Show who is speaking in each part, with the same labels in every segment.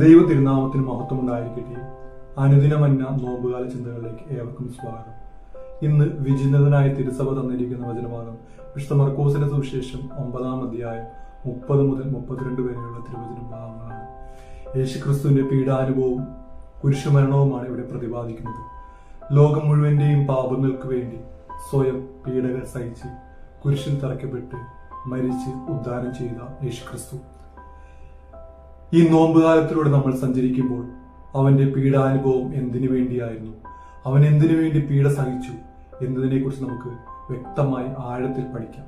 Speaker 1: ദൈവ തിരുനാമത്തിന് മഹത്വം ഉണ്ടായിരിക്കട്ടെ അനുദിനമന്ന നോമ്പുകാല ചിന്തകളിലേക്ക് ഏവർക്കും സ്വാഗതം. ഇന്ന് വിചിന്തനായ തിരുസഭ തന്നിരിക്കുന്ന വചനഭാഗം വിശുദ്ധ മർക്കോസിന്റെ സുവിശേഷം ഒമ്പതാം അധ്യായം മുപ്പത് മുതൽ മുപ്പത്തിരണ്ട് വരെയുള്ള തിരുവചന ഭാഗങ്ങളാണ്. യേശുക്രിസ്തുവിന്റെ പീഡാനുഭവവും കുരിശുമരണവുമാണ് ഇവിടെ പ്രതിപാദിക്കുന്നത്. ലോകം മുഴുവന്റെയും പാപങ്ങൾക്ക് വേണ്ടി സ്വയം പീഡകൾ സഹിച്ച് കുരിശിൽ തറയ്ക്കപ്പെട്ട് മരിച്ച് ഉദ്ധാരം ചെയ്ത യേശുക്രിസ്തു. ഈ നോമ്പുകാലത്തിലൂടെ നമ്മൾ സഞ്ചരിക്കുമ്പോൾ അവന്റെ പീഡാനുഭവം എന്തിനു വേണ്ടിയായിരുന്നു? അവൻ എന്തിനു വേണ്ടി പീഡ സഹിച്ചു എന്നതിനെക്കുറിച്ച് നമുക്ക് വ്യക്തമായി ആഴത്തിൽ പഠിക്കാം.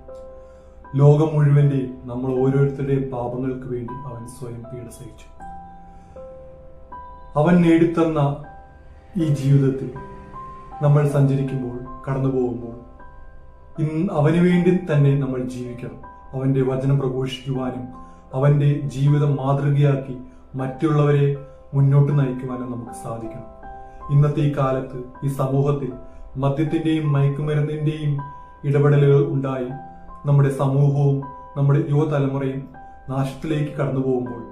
Speaker 1: ലോകം മുഴുവന്റെയും നമ്മൾ ഓരോരുത്തരുടെയും പാപങ്ങൾക്ക് വേണ്ടി അവൻ സ്വയം പീഡ സഹിച്ചു. അവൻ നേടിത്തന്ന ഈ ജീവിതത്തിൽ നമ്മൾ സഞ്ചരിക്കുമ്പോൾ കടന്നു പോകുമ്പോൾ അവന് വേണ്ടി തന്നെ നമ്മൾ ജീവിക്കണം. അവന്റെ വചനം പ്രഘോഷിക്കുവാനും അവന്റെ ജീവിതം മാതൃകയാക്കി മറ്റുള്ളവരെ മുന്നോട്ട് നയിക്കുവാനും നമുക്ക് സാധിക്കണം. ഇന്നത്തെ ഈ കാലത്ത് ഈ സമൂഹത്തിൽ മദ്യത്തിന്റെയും മയക്കുമരുന്നിന്റെയും ഇടപെടലുകൾ ഉണ്ടായി നമ്മുടെ സമൂഹവും നമ്മുടെ യുവതലമുറയും നാശത്തിലേക്ക് കടന്നു പോകുമ്പോൾ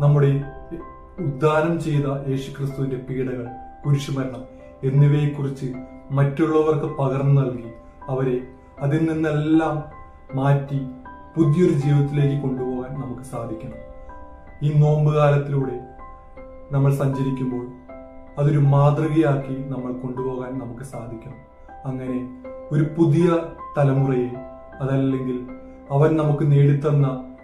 Speaker 1: നമ്മുടെ ഉദ്ധാനം ചെയ്ത യേശുക്രിസ്തുവിന്റെ പീഡകൾ കുരിശുമരണം എന്നിവയെക്കുറിച്ച് മറ്റുള്ളവർക്ക് പകർന്നു നൽകി അവരെ അതിൽ നിന്നെല്ലാം മാറ്റി പുതിയൊരു ജീവിതത്തിലേക്ക് കൊണ്ടുപോകാൻ നമുക്ക് സാധിക്കണം. ഈ നോമ്പ് കാലത്തിലൂടെ നമ്മൾ സഞ്ചരിക്കുമ്പോൾ അതൊരു മാതൃകയാക്കി നമ്മൾ കൊണ്ടുപോകാൻ നമുക്ക് സാധിക്കണം. അങ്ങനെ ഒരു പുതിയ തലമുറയെ അതല്ലെങ്കിൽ അവൻ നമുക്ക് നേടിത്തന്ന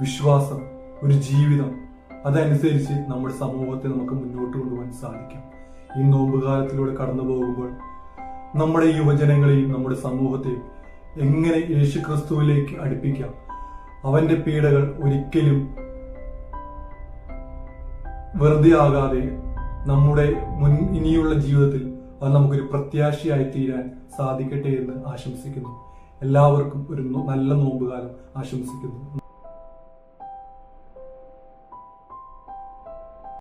Speaker 1: വിശ്വാസം ഒരു ജീവിതം അതനുസരിച്ച് നമ്മുടെ സമൂഹത്തെ നമുക്ക് മുന്നോട്ട് കൊണ്ടുപോകാൻ സാധിക്കും. ഈ നോമ്പുകാലത്തിലൂടെ കടന്നു പോകുമ്പോൾ നമ്മുടെ യുവജനങ്ങളെയും നമ്മുടെ സമൂഹത്തെയും എങ്ങനെ യേശു ക്രിസ്തുവിലേക്ക് അടുപ്പിക്കാം? അവന്റെ പീഡകൾ ഒരിക്കലും വെറുതെ ആകാതെ നമ്മുടെ മുൻ ഇനിയുള്ള ജീവിതത്തിൽ അത് നമുക്കൊരു പ്രത്യാശയായി തീരാൻ സാധിക്കട്ടെ എന്ന് ആശംസിക്കുന്നു. എല്ലാവർക്കും ഒരു നല്ല നോമ്പുകാലം ആശംസിക്കുന്നു.